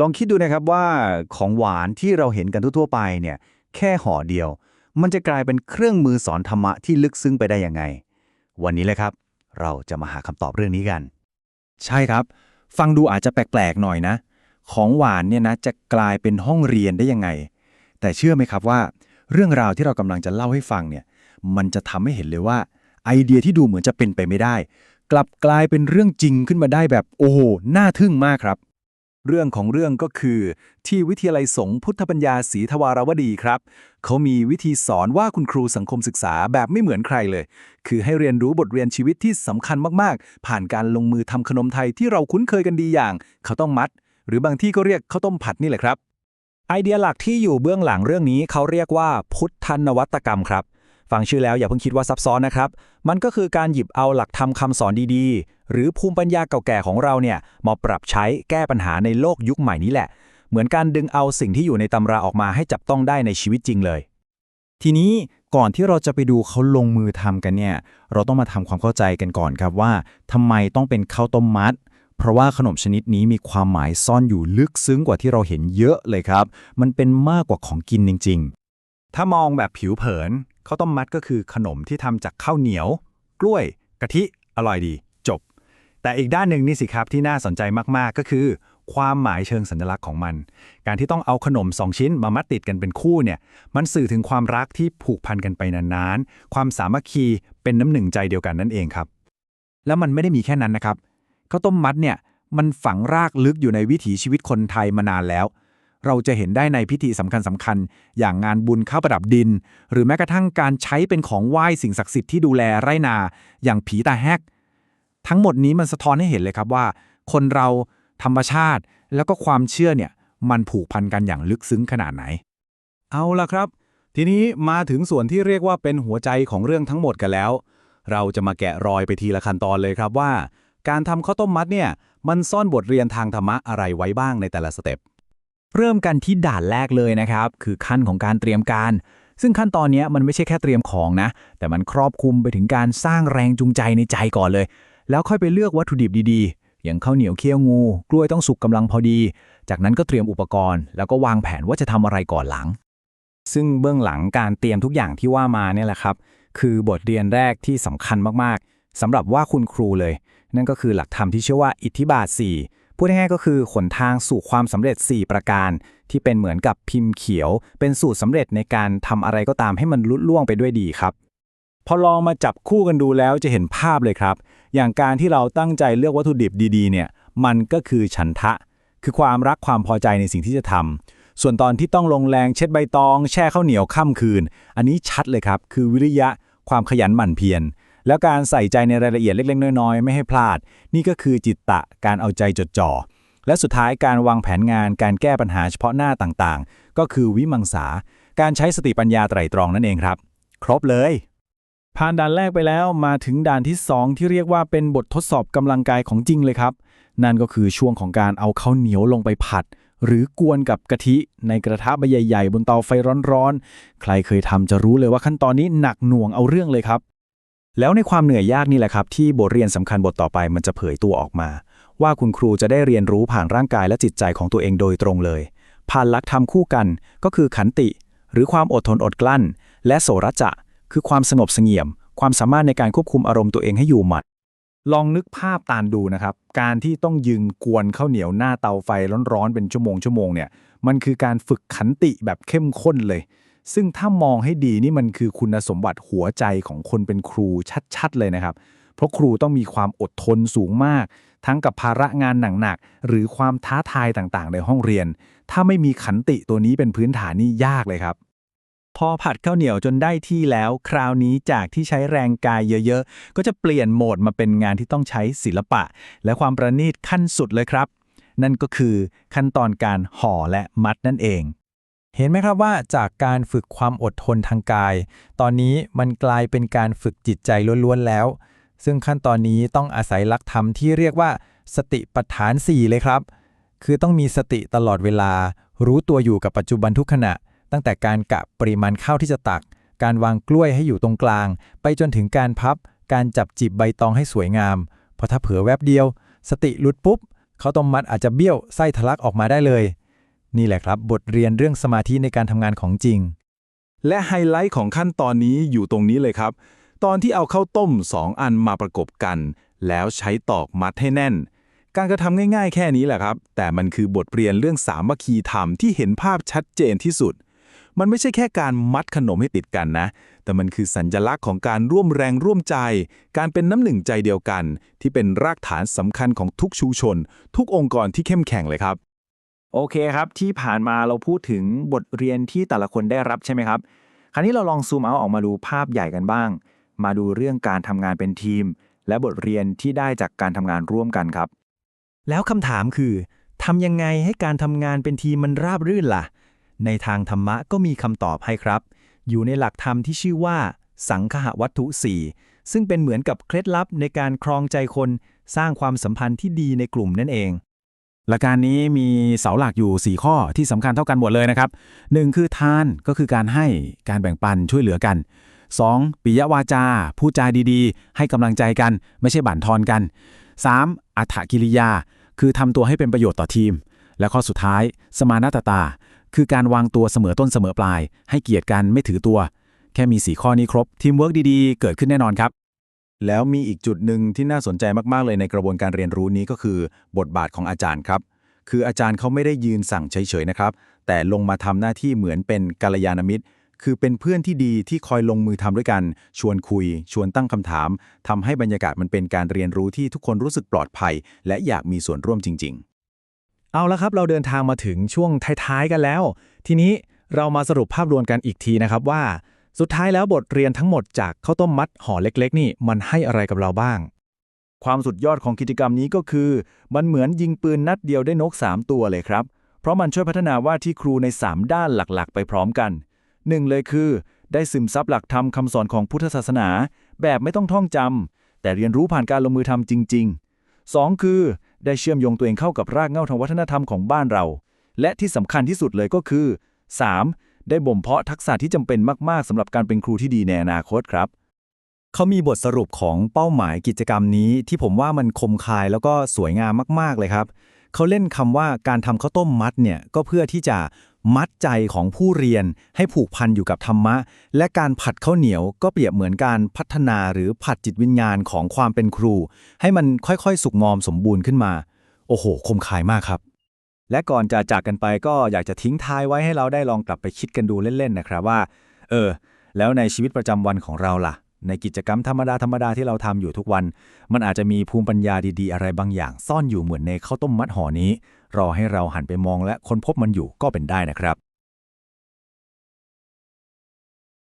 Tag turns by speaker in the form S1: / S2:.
S1: ลองคิดดูนะครับว่าของหวานที่เราเห็นกันทั่วๆไปเนี่ยแค่ห่อเดียว มันจะกลายเป็นเครื่องมือสอนธรรมะที่ลึกซึ้งไปได้ยังไง วันนี้เลยครับ เราจะมาหาคำตอบเรื่องนี้กัน
S2: ใช่ครับ ฟังดูอาจจะแปลกๆหน่อยนะ ของหวานเนี่ยนะจะกลายเป็นห้องเรียนได้ยังไง แต่เชื่อไหมครับว่า เรื่องราวที่เรากำลังจะเล่าให้ฟังเนี่ยมันจะทำให้เห็นเลยว่า ไอเดียที่ดูเหมือนจะเป็นไปไม่ได้ กลับกลายเป็นเรื่องจริงขึ้นมาได้แบบโอ้โหน่าทึ่งมากครับ
S3: เรื่องของเรื่องก็คือ ที่วิทยาลัยสงฆ์พุทธปัญญาศรีทวารวดีครับ เขามีวิธีสอนว่าคุณครูสังคมศึกษาแบบไม่เหมือนใครเลย คือให้เรียนรู้บทเรียนชีวิตที่สำคัญมากๆ ผ่านการลงมือทำขนมไทยที่เราคุ้นเคยกันดีอย่าง เขาต้มมัด หรือบางที่ก็เรียกข้าวต้มผัดนี่แหละครับ
S4: ไอเดียหลักที่อยู่เบื้องหลังเรื่องนี้เขาเรียกว่า พุทธนวัตกรรมครับ ฟังชื่อแล้วอย่าเพิ่งคิดว่าซับซ้อนนะครับ มันก็คือการหยิบเอาหลักธรรมคำสอนดีๆ หรือภูมิปัญญาเก่าแก่ของเราเนี่ยมาปรับใช้แก้ปัญหาในโลกยุคใหม่นี้แหละ เหมือนการดึงเอาสิ่งที่อยู่ในตำราออกมาให้จับต้องได้ในชีวิตจริงเลย
S2: ทีนี้ก่อนที่เราจะไปดูเขาลงมือทำกันเนี่ยเราต้องมาทำความเข้าใจกันก่อนครับว่าทำไมต้องเป็นข้าวต้มมัดเพราะว่าขนมชนิดนี้มีความหมายซ่อนอยู่ลึกซึ้งกว่าที่เราเห็นเยอะเลยครับ มันเป็นมากกว่าของกินจริง ๆ
S1: ถ้ามองแบบผิวเผิน ข้าวต้มมัดก็คือขนมที่ทำจากข้าวเหนียว กล้วย กะทิ อร่อยดี จบ แต่อีกด้านหนึ่งนี่สิครับที่น่าสนใจมากๆ ก็คือ ความหมายเชิงสัญลักษณ์ของมัน การที่ต้องเอาขนมสองชิ้นมามัดติดกันเป็นคู่เนี่ย มันสื่อถึงความรักที่ผูกพันกันไปนานๆ ความสามัคคีเป็นน้ำหนึ่งใจเดียวกันนั่นเองครับ
S4: แล้วมันไม่ได้มีแค่นั้นนะครับข้าวต้มมัดเนี่ยมันฝังรากลึกอยู่ในวิถีชีวิตคนไทยมานานแล้ว เราจะเห็นได้ในพิธีสำคัญสำคัญๆอย่างงานบุญข้าวประดับดิน หรือแม้กระทั่งการใช้เป็นของไหว้สิ่งศักดิ์สิทธิ์ที่ดูแลไร่นา อย่างผีตาแฮก ทั้งหมดนี้มันสะท้อนให้เห็นเลยครับว่า คนเราธรรมชาติแล้วก็ความเชื่อเนี่ย มันผูกพันกันอย่างลึกซึ้งขนาดไหน
S3: เอาล่ะครับ ทีนี้มาถึงส่วนที่เรียกว่าเป็นหัวใจของเรื่องทั้งหมดกันแล้ว เราจะมาแกะรอยไปทีละขั้นตอนเลยครับว่า การทำข้าวต้มมัดเนี่ยมันซ่อนบทเรียนทางธรรมะอะไรไว้บ้างในแต่ละสเต็ป
S4: เริ่มกันที่ด่านแรกเลยนะครับ คือขั้นของการเตรียมการ ซึ่งขั้นตอนนี้มันไม่ใช่แค่เตรียมของนะ แต่มันครอบคลุมไปถึงการสร้างแรงจูงใจในใจก่อนเลย แล้วค่อยไปเลือกวัตถุดิบดีๆ อย่างข้าวเหนียวเคี่ยวงู กล้วยต้องสุกกำลังพอดี จากนั้นก็เตรียมอุปกรณ์ แล้วก็วางแผนว่าจะทำอะไรก่อนหลัง
S2: ซึ่งเบื้องหลังการเตรียมทุกอย่างที่ว่ามาเนี่ยแหละครับ คือบทเรียนแรกที่สำคัญมากๆสำหรับว่าคุณครูเลย นั่นก็คือหลักธรรมที่ชื่อว่าอิทธิบาท4 พูดง่ายๆก็คือขนทางสู่ความสำเร็จ 4 ประการ ที่เป็นเหมือนกับพิมพ์เขียว เป็นสูตรสำเร็จในการทำอะไรก็ตามให้มันลุล่วงไปด้วยดีครับ
S3: พอลองมาจับคู่กันดูแล้วจะเห็นภาพเลยครับ อย่างการที่เราตั้งใจเลือกวัตถุดิบดีๆเนี่ยมันก็คือฉันทะ คือความรักความพอใจในสิ่งที่จะทำส่วนตอนที่ต้องลงแรงเช็ดใบตอง แช่ข้าวเหนียวค่ำคืน อันนี้ชัดเลยครับ คือวิริยะความขยันหมั่นเพียร แล้วการใส่ใจในรายละเอียดเล็กๆ น้อยๆ ไม่ให้พลาด นี่ก็คือจิตตะการเอาใจจดจ่อ และสุดท้ายการวางแผนงานการแก้ปัญหาเฉพาะหน้าต่างๆ ก็คือวิมังสา การใช้สติปัญญาไตร่ตรองนั่นเองครับ ครบเลย
S4: ผ่านด่านแรกไปแล้วมาถึงด่านที่ 2 ที่เรียกว่าเป็นบททดสอบกำลังกายของจริงเลยครับ นั่นก็คือช่วงของการเอาข้าวเหนียวลงไปผัดหรือกวนกับกะทิในกระทะใบใหญ่ ๆ บนเตาไฟร้อนๆ ใครเคยทำจะรู้เลยว่าขั้นตอนนี้หนักหน่วงเอาเรื่องเลยครับ แล้วในความเหนื่อยยากนี่แหละครับ ที่บทเรียนสำคัญบทต่อไปมันจะเผยตัวออกมา ว่าคุณครูจะได้เรียนรู้ผ่านร่างกายและจิตใจของตัวเองโดยตรงเลย ผ่านหลักธรรมคู่กัน ก็คือขันติ หรือความอดทนอดกลั้น และโสรจะ คือความสงบเสงี่ยม ความสามารถในการควบคุมอารมณ์ตัวเองให้อยู่หมัด
S3: ลองนึกภาพตามดูนะครับ การที่ต้องยืนกวนข้าวเหนียวหน้าเตาไฟร้อนๆเป็นชั่วโมงชั่วโมงเนี่ยมันคือการฝึกขันติแบบเข้มข้นเลย ซึ่งถ้ามองให้ดีนี่มันคือคุณสมบัติหัวใจของคนเป็นครูชัดๆ เลยนะครับ เพราะครูต้องมีความอดทนสูงมาก ทั้งกับภาระงานหนักๆ หรือความท้าทายต่างๆ ในห้องเรียน ถ้าไม่มีขันติตัวนี้เป็นพื้นฐานนี่ยากเลยครับ
S4: พอผัดข้าวเหนียวจนได้ที่แล้ว คราวนี้จากที่ใช้แรงกายเยอะๆ ก็จะเปลี่ยนโหมดมาเป็นงานที่ต้องใช้ศิลปะ และความประณีตขั้นสุดเลยครับ นั่นก็คือขั้นตอนการห่อและมัดนั่นเอง เห็นไหมครับว่าจากการฝึกความอดทนทางกาย ตอนนี้มันกลายเป็นการฝึกจิตใจล้วนๆแล้ว ซึ่งขั้นตอนนี้ต้องอาศัยหลักธรรมที่เรียกว่า สติปัฏฐาน 4 เลยครับ คือต้องมีสติตลอดเวลา รู้ตัวอยู่กับปัจจุบันทุกขณะ ตั้งแต่การกะปริมาณข้าวที่จะตัก การวางกล้วยให้อยู่ตรงกลาง ไปจนถึงการพับ การจับจีบใบตองให้สวยงามเพราะถ้าเผลอแวบเดียว สติหลุดปุ๊บเขาต้มมัดอาจจะเบี้ยวไส้ทะลักออกมาได้เลย นี่แหละครับ บทเรียนเรื่องสมาธิในการทำงานของจริง
S3: และไฮไลท์ของขั้นตอนนี้อยู่ตรงนี้เลยครับ ตอนที่เอาข้าวต้ม 2 อันมาประกบกัน แล้วใช้ตอกมัดให้แน่น การกระทำง่ายๆ แค่นี้แหละครับ แต่มันคือบทเรียนเรื่องสามัคคีธรรมที่เห็นภาพชัดเจนที่สุด มันไม่ใช่แค่การมัดขนมให้ติดกันนะ แต่มันคือสัญลักษณ์ของการร่วมแรงร่วมใจ การเป็นน้ำหนึ่งใจเดียวกัน ที่เป็นรากฐานสำคัญของทุกชุมชน ทุกองค์กรที่เข้มแข็งเลยครับ
S2: โอเคครับ ที่ผ่านมาเราพูดถึงบทเรียนที่แต่ละคนได้รับใช่ไหมครับ คราวนี้เราลองซูมเอาออกมาดูภาพใหญ่กันบ้าง มาดูเรื่องการทำงานเป็นทีม และบทเรียนที่ได้จากการทำงานร่วมกันครับ
S4: แล้วคำถามคือทำยังไงให้การทำงานเป็นทีมมันราบรื่นล่ะ ในทางธรรมะก็มีคำตอบให้ครับ อยู่ในหลักธรรมที่ชื่อว่า สังคหวัตถุ4ซึ่งเป็นเหมือนกับเคล็ดลับในการครองใจคน สร้างความสัมพันธ์ที่ดีในกลุ่มนั่นเอง
S3: หลักการนี้มีเสาหลักอยู่ 4 ข้อที่สำคัญเท่ากันหมดเลยนะครับ 1. คือทานก็คือการให้การแบ่งปันช่วยเหลือกัน 2. ปิยวาจา พูดจาดีๆ ให้กำลังใจกัน ไม่ใช่บั่นทอนกัน 3. อัฐกิริยา คือทำตัวให้เป็นประโยชน์ต่อทีม และข้อสุดท้าย สมานาตตา คือการวางตัวเสมอต้นเสมอปลาย ให้เกียรติกันไม่ถือตัว แค่มี 4 ข้อนี้ครบทีมเวิร์กดีๆ เกิดขึ้นแน่นอนครับ
S1: แล้วมีอีกจุดหนึ่งที่น่าสนใจมากๆเลยในกระบวนการเรียนรู้นี้ก็คือ บทบาทของอาจารย์ครับ คืออาจารย์เขาไม่ได้ยืนสั่งเฉยๆนะครับ แต่ลงมาทำหน้าที่เหมือนเป็นกัลยาณมิตร คือเป็นเพื่อนที่ดีที่คอยลงมือทำด้วยกัน ชวนคุย ชวนตั้งคำถามทำให้บรรยากาศมันเป็นการเรียนรู้ที่ทุกคนรู้สึกปลอดภัย และอยากมีส่วนร่วมจริง ๆ
S4: เอาละครับ เราเดินทางมาถึงช่วงท้ายๆกันแล้ว ทีนี้เรามาสรุปภาพรวมกันอีกทีนะครับว่า สุดท้ายแล้วบทเรียนทั้งหมดจากข้าวต้มมัดห่อเล็ก ๆ นี่มันให้อะไรกับเราบ้าง
S1: ความสุดยอดของกิจกรรมนี้ก็คือ มันเหมือนยิงปืนนัดเดียวได้นก 3 ตัวเลยครับ เพราะมันช่วยพัฒนาว่าที่ครูใน 3 ด้านหลักๆ ไปพร้อมกันหนึ่งเลยคือ ได้ซึมซับหลักธรรมคำสอนของพุทธศาสนา แบบไม่ต้องท่องจำแต่เรียนรู้ผ่านการลงมือทำจริง ๆ 2. คือ ได้เชื่อมโยงตัวเองเข้ากับรากเหง้าทางวัฒนธรรมของบ้านเรา และที่สำคัญที่สุดเลยก็คือ 3. ได้บ่มเพาะทักษะที่จำเป็นมากๆสำหรับการเป็นครูที่ดีในอนาคตครับ
S4: เขามีบทสรุปของเป้าหมายกิจกรรมนี้ ที่ผมว่ามันคมคายแล้วก็สวยงามมากๆเลยครับ เขาเล่นคำว่าการทำข้าวต้มมัดเนี่ยก็เพื่อที่จะมัดใจของผู้เรียนให้ผูกพันอยู่กับธรรมะ และการผัดข้าวเหนียวก็เปรียบเหมือนการพัฒนาหรือผัดจิตวิญญาณของความเป็นครู ให้มันค่อยๆ สุกงอมสมบูรณ์ขึ้นมา โอ้โห คมคายมากครับ และก่อนจะจากกันไปก็อยากจะทิ้งท้ายไว้ให้เราได้ลองกลับไปคิดกันดูเล่นๆนะครับว่า เออ แล้วในชีวิตประจำวันของเราล่ะ ในกิจกรรมธรรมดาธรรมดาที่เราทำอยู่ทุกวัน มันอาจจะมีภูมิปัญญาดีๆ อะไรบางอย่าง ซ่อนอยู่เหมือนในข้าวต้มมัดห่อนี้ รอให้เราหันไปมองและค้นพบมันอยู่ก็เป็นได้นะครับ